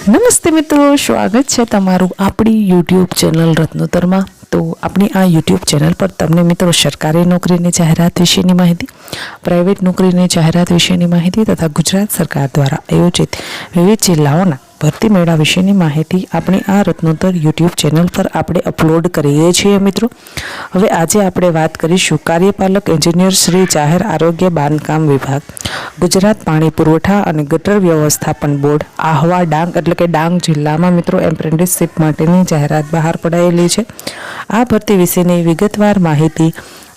નમસ્તે મિત્રો, સ્વાગત છે તમારું આપણી યુટ્યુબ ચેનલ રત્નોતરમાં. તો આપણી આ યુટ્યુબ ચેનલ પર તમને મિત્રો સરકારી નોકરીની જાહેરાત વિશેની માહિતી પ્રાઇવેટ નોકરીની જાહેરાત વિશેની માહિતી તથા ગુજરાત સરકાર દ્વારા આયોજિત વિવિધ જિલ્લાઓના ભરતી મેળા વિશેની માહિતી આપણે આ રત્નોત્તર યુટ્યુબ ચેનલ પર આપણે અપલોડ કરીએ છીએ મિત્રો. હવે આજે આપણે વાત કરીશું કાર્યપાલક એન્જિનિયર શ્રી જાહેર આરોગ્ય બાંધકામ વિભાગ. ગુજરાત પાણી પુરવઠા અને ગટર વ્યવસ્થાપન બોર્ડ, આહવા ડાંગ એટલે કે ડાંગ જિલ્લામાં મિત્રો એપ્રેન્ટિસશીપ માટેની જાહેરાત બહાર પડાયેલી છે. આ ભરતી વિશેની વિગતવાર માહિતી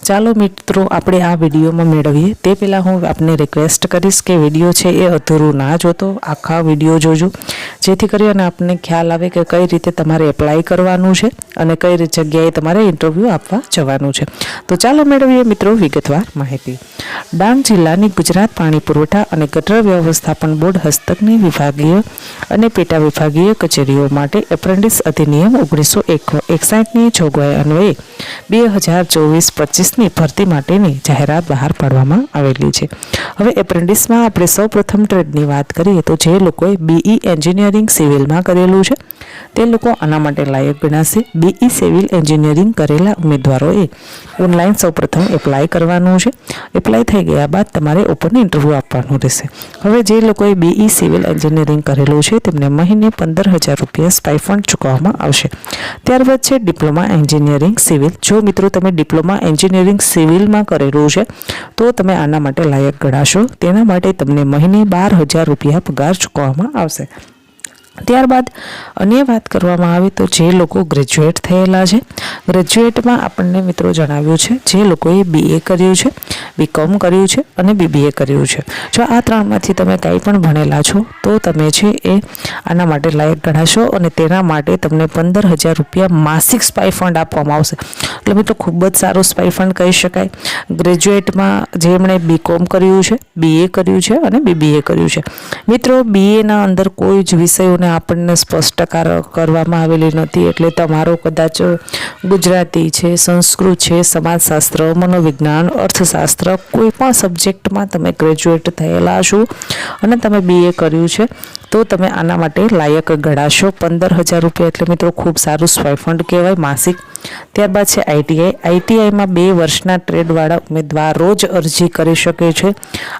ચાલો મિત્રો આપણે આ વિડીયોમાં મેળવીએ. તે પહેલાં હું આપને રિક્વેસ્ટ કરીશ કે વીડિયો છે એ અધૂરું ના જોતો, આખા વીડિયો જોજો. જેથી કરી અને આપને ખ્યાલ આવે કે કઈ રીતે તમારે એપ્લાય કરવાનું છે અને કઈ જગ્યાએ તમારે ઇન્ટરવ્યૂ આપવા જવાનું છે. તો ચાલો મેળવીએ મિત્રો વિગતવાર માહિતી. ડાંગ જિલ્લાની ગુજરાત પાણી પુરવઠા અને ગટર વ્યવસ્થાપન બોર્ડ હસ્તકની વિભાગીય અને પેટા વિભાગીય કચેરીઓ માટે એપ્રેન્ટિસ અધિનિયમ ઓગણીસો એકસાઠની જોગવાઈ અન્વયે બે હજાર ચોવીસ પચીસની ભરતી માટેની જાહેરાત બહાર પાડવામાં આવેલી છે. હવે એપ્રેન્ટિસમાં આપણે સૌ પ્રથમ ટ્રેડની વાત કરીએ તો જે લોકોએ બીઈ એન્જિનિયરિંગ સિવિલમાં કરેલું છે તે લોકો આના માટે લાયક ગણાશે. બીઈ સિવિલ એન્જિનિયરિંગ કરેલા ઉમેદવારોએ ઓનલાઈન સૌપ્રથમ એપ્લાય કરવાનું છે. એપ્લાય થઈ ગયા બાદ તમારે ઓપન ઇન્ટરવ્યૂ આપવાનું રહેશે. હવે જે લોકોએ બીઈ સિવિલ એન્જિનિયરિંગ કરેલું છે, તેમને મહિને પંદર હજાર રૂપિયા સ્પાઇફંડ ચૂકવવામાં આવશે. ત્યારબાદ છે ડિપ્લોમા એન્જિનિયરિંગ સિવિલ જો મિત્રો તમે ડિપ્લોમા એન્જિનિયરિંગ સિવિલમાં કરેલું છે, તો તમે આના માટે લાયક ગણાશો. તેના માટે તમને મહિને બાર હજાર રૂપિયા પગાર ચૂકવવામાં આવશે. ત્યારબાદ અન્ય વાત કરવામાં આવે તો જે લોકો ગ્રેજ્યુએટ થયેલા છે ગ્રેજ્યુએટમાં આપણને મિત્રો જણાવ્યું છે, જે લોકોએ બીએ કર્યું છે બીકોમ કર્યું છે અને બીબીએ કર્યું છે. જો આ ત્રણમાંથી તમે કંઈ પણ ભણેલા છો, તો તમે છે એ આના માટે લાયક ગણાશો અને તેના માટે તમને પંદર હજાર રૂપિયા માસિક સ્પાઇફંડ આપવામાં આવશે. એટલે મિત્રો ખૂબ જ સારું સ્પાઇફંડ કહી શકાય. ગ્રેજ્યુએટમાં જેમણે બીકોમ કર્યું છે બીએ કર્યું છે અને બીબીએ કર્યું છે. મિત્રો બીએના અંદર કોઈ જ વિષયોને આપણને સ્પષ્ટકાર કરવામાં આવેલી નથી, એટલે તમારો કદાચ ગુજરાતી છે, સંસ્કૃત છે, સમાજશાસ્ત્ર, મનોવિજ્ઞાન, અર્થશાસ્ત્ર, કોઈ પણ સબ્જેક્ટમાં તમે ગ્રેજ્યુએટ થયેલા છો અને તમે બીએ કર્યું છે તો તમે આના માટે લાયક ગણાશો. પંદર હજાર રૂપિયા એટલે મિત્રો ખૂબ સારું સ્વાયફંડ કહેવાય માસિક. ત્યારબાદ છે આઈટીઆઈ આઈટીઆઈમાં બે વર્ષના ટ્રેડવાળા ઉમેદવારો જ અરજી કરી શકે છે.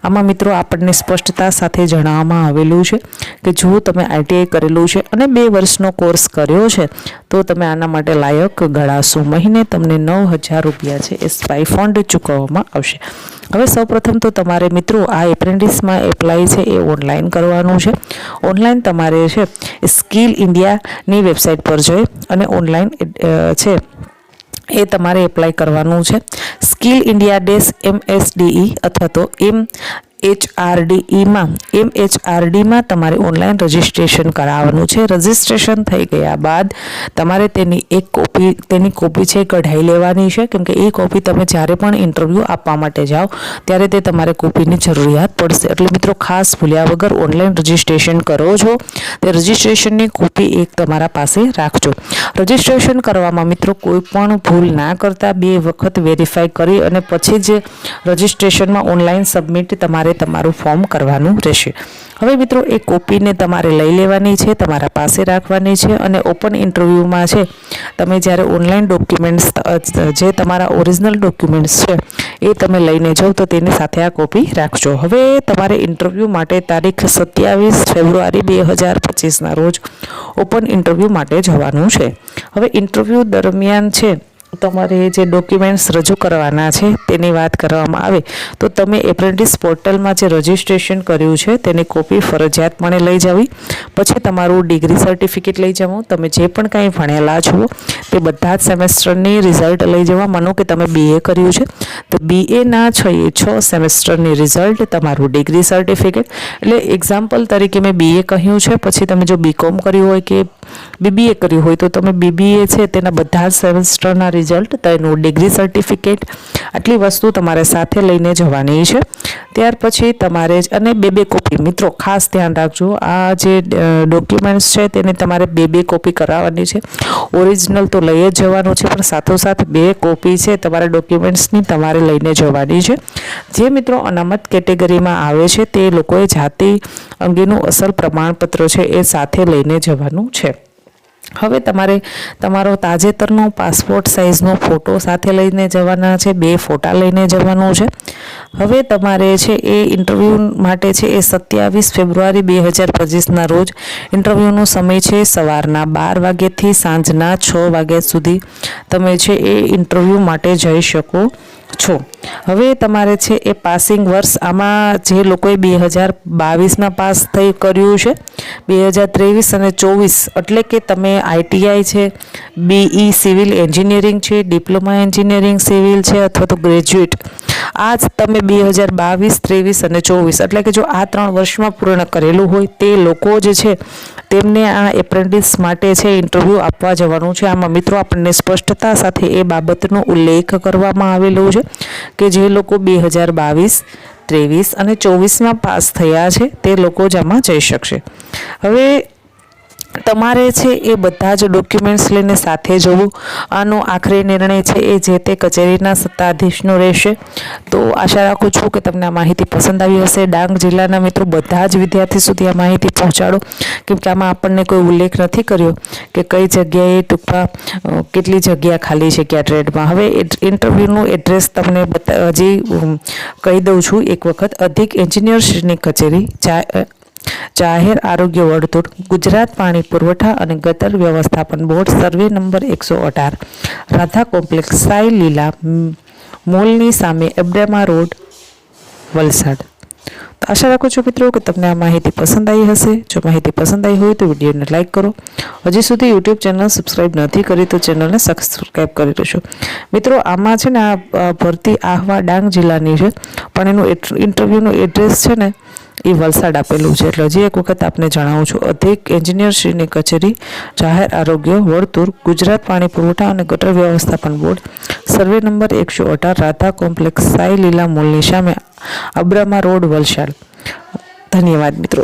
આમાં મિત્રો આપણને સ્પષ્ટતા સાથે જણાવવામાં આવેલું છે કે જો તમે આઈટીઆઈ કરેલું છે અને બે વર્ષનો કોર્સ કર્યો છે, તો તમે આના માટે લાયક ગણાશો. મહિને તમને નવ હજાર રૂપિયા છે એ સ્પાઇફંડ ચૂકવવામાં આવશે. હવે સૌપ્રથમ તો તમારે મિત્રો આ એપ્રેન્ટિસમાં એપ્લાય છે એ ઓનલાઈન કરવાનું છે. ઓનલાઈન તમારે છે સ્કિલ ઇન્ડિયાની વેબસાઇટ પર જઈ અને ઓનલાઈન છે એ તમારે એપ્લાય કરવાનું છે. સ્કિલ ઇન્ડિયા ડેશ એમએસડીઈ અથવા તો એમ એચઆરડીઈમાં એમ એચઆરડીમાં તમારે ઓનલાઈન રજિસ્ટ્રેશન કરાવવાનું છે. રજિસ્ટ્રેશન થઈ ગયા બાદ તમારે તેની એક કોપી, તેની કોપી છે કઢાઈ લેવાની છે. કેમ કે એ કોપી તમે જ્યારે પણ ઇન્ટરવ્યૂ આપવા માટે જાઓ, ત્યારે તે તમારે કોપીની જરૂરિયાત પડશે. એટલે મિત્રો, ખાસ ભૂલ્યા વગર ઓનલાઈન રજિસ્ટ્રેશન કરો છો. તે રજિસ્ટ્રેશનની કોપી એક તમારા પાસે રાખજો. રજિસ્ટ્રેશન કરવામાં મિત્રો, કોઈ પણ ભૂલ ના કરતા બે વખત વેરીફાઈ કરી અને પછી જ રજિસ્ટ્રેશનમાં ઓનલાઈન સબમિટ તમારે તમારું ફોર્મ કરવાનું રહેશે. હવે મિત્રો, એ કોપીને તમારે લઈ લેવાની છે, તમારા પાસે રાખવાની છે અને ઓપન ઇન્ટરવ્યૂમાં છે, તમે જ્યારે ઓનલાઈન ડોક્યુમેન્ટ્સ જે તમારા ઓરિજિનલ ડોક્યુમેન્ટ્સ છે, એ તમે લઈને જાઓ તો તેની સાથે આ કોપી રાખજો. હવે તમારે ઇન્ટરવ્યૂ માટે તારીખ સત્યાવીસ ફેબ્રુઆરી બે હજાર પચીસના રોજ ઓપન ઇન્ટરવ્યૂ માટે જવાનું છે. હવે ઇન્ટરવ્યૂ દરમિયાન છે તમારે જે ડોક્યુમેન્ટ્સ રજૂ કરવાના છે, તેની વાત કરવામાં આવે, તો તમે એપ્રેન્ટિસ પોર્ટલમાં જે રજિસ્ટ્રેશન કર્યું છે, તેની કોપી ફરજિયાતપણે લઈ જવી. પછી તમારું ડિગ્રી સર્ટિફિકેટ લઈ જવું તમે જે પણ કાંઈ ભણેલા છો, તે બધા જ સેમેસ્ટરની રિઝલ્ટ લઈ જવા. માનો કે તમે બીએ કર્યું છે, તો બીએના છ એ છ સેમેસ્ટરની રિઝલ્ટ તમારું ડિગ્રી સર્ટિફિકેટ એટલે એક્ઝામ્પલ તરીકે મેં બીએ કહ્યું છે, પછી તમે જો બીકોમ કર્યું હોય કે બીબીએ કર્યું હોય તો તમે બીબીએ છે, તેના બધા જ સેમેસ્ટરના રિઝલ્ટ તેનું ડિગ્રી સર્ટિફિકેટ આટલી વસ્તુ તમારે સાથે લઈને જવાની છે. ત્યાર પછી તમારે જ, અને બે બે કોપી મિત્રો, ખાસ ધ્યાન રાખજો, આ જે ડોક્યુમેન્ટ્સ છે, તેને તમારે બે બે કોપી કરાવવાની છે. ઓરિજિનલ તો લઈ જ જવાનું છે, પણ સાથોસાથ બે કોપી છે, તમારા ડોક્યુમેન્ટ્સની તમારે લઈને જવાની છે. જે મિત્રો અનામત કેટેગરીમાં આવે છે, તે લોકોએ જાતિ અંગેનું અસલ પ્રમાણપત્ર છે, એ સાથે લઈને જવાનું છે. હવે તમારે તમારો તાજેતરનો પાસપોર્ટ સાઇઝનો ફોટો સાથે લઈને જવાના છે, બે ફોટા લઈને જવાનું છે. હવે તમારે છે એ ઇન્ટરવ્યૂ માટે છે એ સત્યાવીસ ફેબ્રુઆરી બે હજાર પચીસના રોજ ઇન્ટરવ્યૂનો સમય છે સવારના બાર વાગ્યાથી સાંજના છ વાગ્યા સુધી. તમે છે એ ઇન્ટરવ્યૂ માટે જઈ શકો. છો. હવે તમારે છે એ પાસિંગ વર્ષ આમાં જે લોકોએ બે હજાર બાવીસમાં પાસ થઈ કર્યું છે, બે હજાર ત્રેવીસ અને ચોવીસ, એટલે કે તમે આઈટીઆઈ છે બીઈ સિવિલ એન્જિનિયરિંગ છે, ડિપ્લોમા એન્જિનિયરિંગ સિવિલ છે, અથવા તો ગ્રેજ્યુએટ આ જ તમે બે હજાર બાવીસ, ત્રેવીસ અને ચોવીસ, એટલે કે જો આ ત્રણ વર્ષમાં પૂર્ણ કરેલું હોય તે લોકો જ છે તેમને આ એપ્રેન્ટિસ માટે છે ઇન્ટરવ્યૂ આપવા જવાનું છે. આમાં મિત્રો આપણને સ્પષ્ટતા સાથે એ બાબતનો ઉલ્લેખ કરવામાં આવેલો છે કે જે લોકો બે હજાર બાવીસ, ત્રેવીસ અને ચોવીસમાં પાસ થયા છે તે લોકો જ આમાં જઈ શકશે. હવે તમારે છે એ બધા જ ડોક્યુમેન્ટ્સ લઈને સાથે જવું. આનો આખરી નિર્ણય છે એ જે તે કચેરીના સત્તાધીશનો રહેશે. તો આશા રાખું છું કે તમને આ માહિતી પસંદ આવી હશે. ડાંગ જિલ્લાના મિત્રો બધા જ વિદ્યાર્થી સુધી આ માહિતી પહોંચાડો. કેમ કે આમાં આપણને કોઈ ઉલ્લેખ નથી કર્યો કે કઈ જગ્યાએ ટૂંકમાં કેટલી જગ્યા ખાલી છે કયા ટ્રેડમાં. હવે ઇન્ટરવ્યૂનું એડ્રેસ તમને હજી કહી દઉં છું. એક વખત અધિક એન્જિનિયરશ્રીની કચેરી જાહેર આરોગ્ય વર્તુળ ગુજરાત પાણી પુરવઠા અને ગટર વ્યવસ્થાપન બોર્ડ, સર્વે નંબર એકસો અઢાર. રાધા કોમ્પ્લેક્સ, સાઈ લીલા મોલની સામે એબડેમા રોડ, વલસાડ. તો આશા રાખું છું મિત્રો કે તમને આ માહિતી પસંદ આવી હશે. જો માહિતી પસંદ આવી હોય તો વિડીયોને લાઇક કરો. હજી સુધી યુટ્યુબ ચેનલ સબસ્ક્રાઈબ નથી કરી તો ચેનલને સબસ્ક્રાઈબ કરી દેશો મિત્રો, આમાં છે ને આ ભરતી આહવા ડાંગ જિલ્લાની છે. પણ એનું ઇન્ટરવ્યૂનું એડ્રેસ છે ને એ વલસાડ આપેલું છે. એટલે હજી એક વખત આપને જણાવું છું. અધિક એન્જિનિયરશ્રીની કચેરી, જાહેર આરોગ્ય વર્તુળ ગુજરાત પાણી પુરવઠા અને ગટર વ્યવસ્થાપન બોર્ડ, સર્વે નંબર એકસો અઢાર, રાધા કોમ્પ્લેક્સ, સાઈ લીલા મોલની સામે, અબ્રામા રોડ, વલસાડ. ધન્યવાદ મિત્રો.